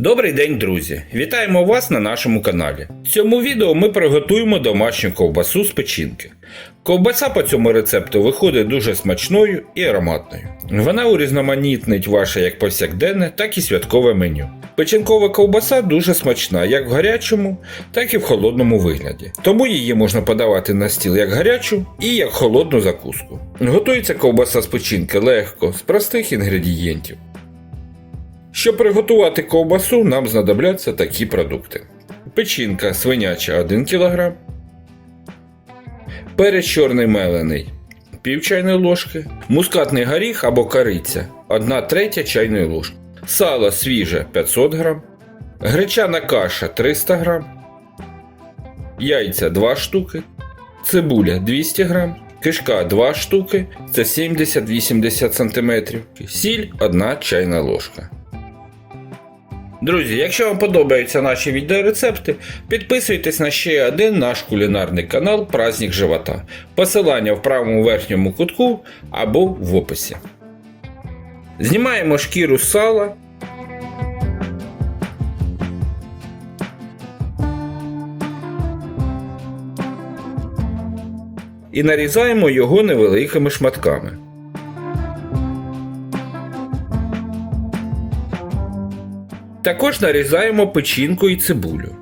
Добрий день, друзі! Вітаємо вас на нашому каналі. В цьому відео ми приготуємо домашню ковбасу з печінки. Ковбаса по цьому рецепту виходить дуже смачною і ароматною. Вона урізноманітнить ваше як повсякденне, так і святкове меню. Печінкова ковбаса дуже смачна як в гарячому, так і в холодному вигляді. Тому її можна подавати на стіл як гарячу і як холодну закуску. Готується ковбаса з печінки легко, з простих інгредієнтів. Щоб приготувати ковбасу, нам знадобляться такі продукти: печінка свиняча 1 кг, перець чорний мелений пів чайної ложки, мускатний горіх або кориця 1 третя чайної ложки, сало свіже 500 г, гречана каша 300 г, яйця 2 штуки, цибуля 200 г, кишка 2 штуки, це 70-80 см, сіль 1 чайна ложка. Друзі, якщо вам подобаються наші відеорецепти, підписуйтесь на ще один наш кулінарний канал Праздник Живота. Посилання в правому верхньому кутку або в описі. Знімаємо шкіру з сала. І нарізаємо його невеликими шматками. Також нарізаємо печінку і цибулю.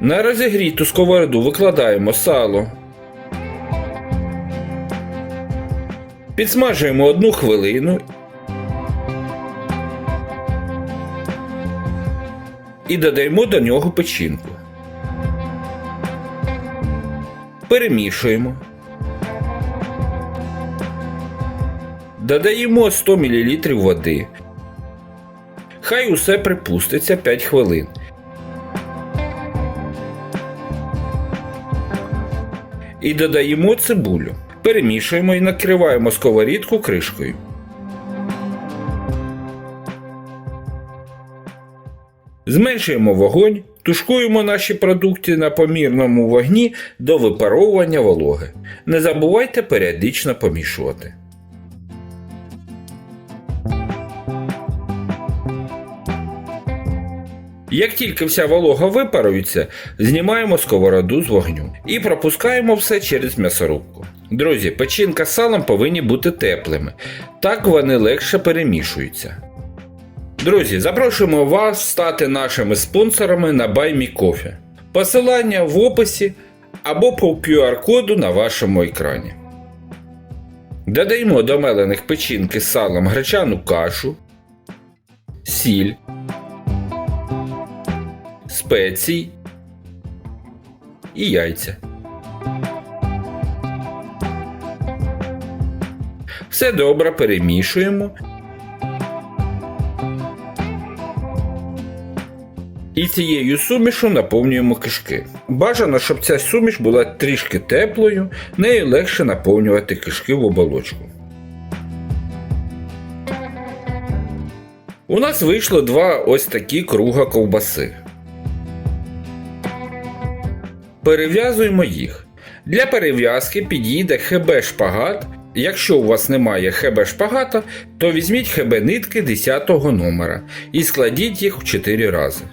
На розігріту сковороду викладаємо сало. Підсмажуємо одну хвилину і додаємо до нього печінку. Перемішуємо. Додаємо 100 мл води. Хай усе припуститься 5 хвилин. І додаємо цибулю. Перемішуємо і накриваємо сковорідку кришкою. Зменшуємо вогонь, тушкуємо наші продукти на помірному вогні до випаровування вологи. Не забувайте періодично помішувати. Як тільки вся волога випарується, знімаємо сковороду з вогню і пропускаємо все через м'ясорубку. Друзі, печінка з салом повинні бути теплими, так вони легше перемішуються. Друзі, запрошуємо вас стати нашими спонсорами на BuyMeCoffee. Посилання в описі або по QR-коду на вашому екрані. Додаємо до мелених печінки з салом гречану кашу, сіль, спеції і яйця. Все добре перемішуємо. І цією сумішу наповнюємо кишки. Бажано, щоб ця суміш була трішки теплою, нею легше наповнювати кишки в оболочку. У нас вийшло два ось такі круга ковбаси. Перев'язуємо їх. Для перев'язки підійде ХБ шпагат. Якщо у вас немає ХБ шпагата, то візьміть ХБ нитки 10 номера і складіть їх в 4 рази.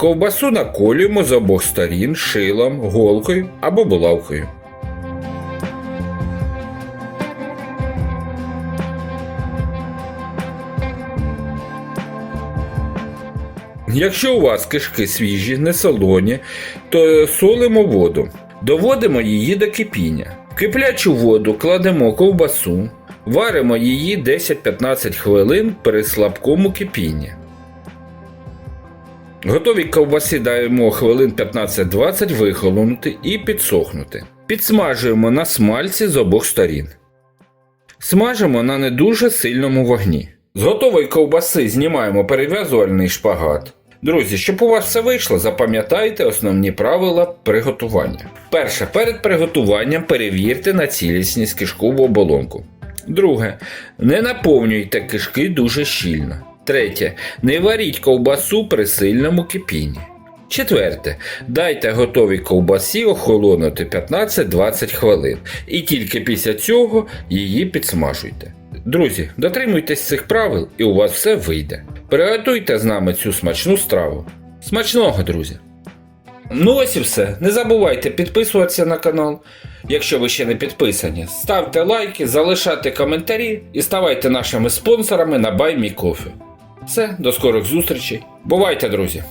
Ковбасу наколюємо з обох сторін шилом, голкою або булавкою. Якщо у вас кишки свіжі, не солоні, то солимо воду. Доводимо її до кипіння. В киплячу воду кладемо ковбасу, варимо її 10-15 хвилин при слабкому кипінні. Готові ковбаси даємо хвилин 15-20 вихолонути і підсохнути. Підсмажуємо на смальці з обох сторін. Смажимо на не дуже сильному вогні. З готової ковбаси знімаємо перев'язувальний шпагат. Друзі, щоб у вас все вийшло, запам'ятайте основні правила приготування. Перше, перед приготуванням перевірте на цілісність кишкову оболонку. Друге, не наповнюйте кишки дуже щільно. Третє, не варіть ковбасу при сильному кипінні. Четверте, дайте готовій ковбасі охолонути 15-20 хвилин і тільки після цього її підсмажуйте. Друзі, дотримуйтесь цих правил і у вас все вийде. Приготуйте з нами цю смачну страву. Смачного, друзі! Ну ось і все. Не забувайте підписуватися на канал. Якщо ви ще не підписані, ставте лайки, залишайте коментарі і ставайте нашими спонсорами на BuyMeCoffee. Все, до скорих зустрічей. Бувайте, друзі!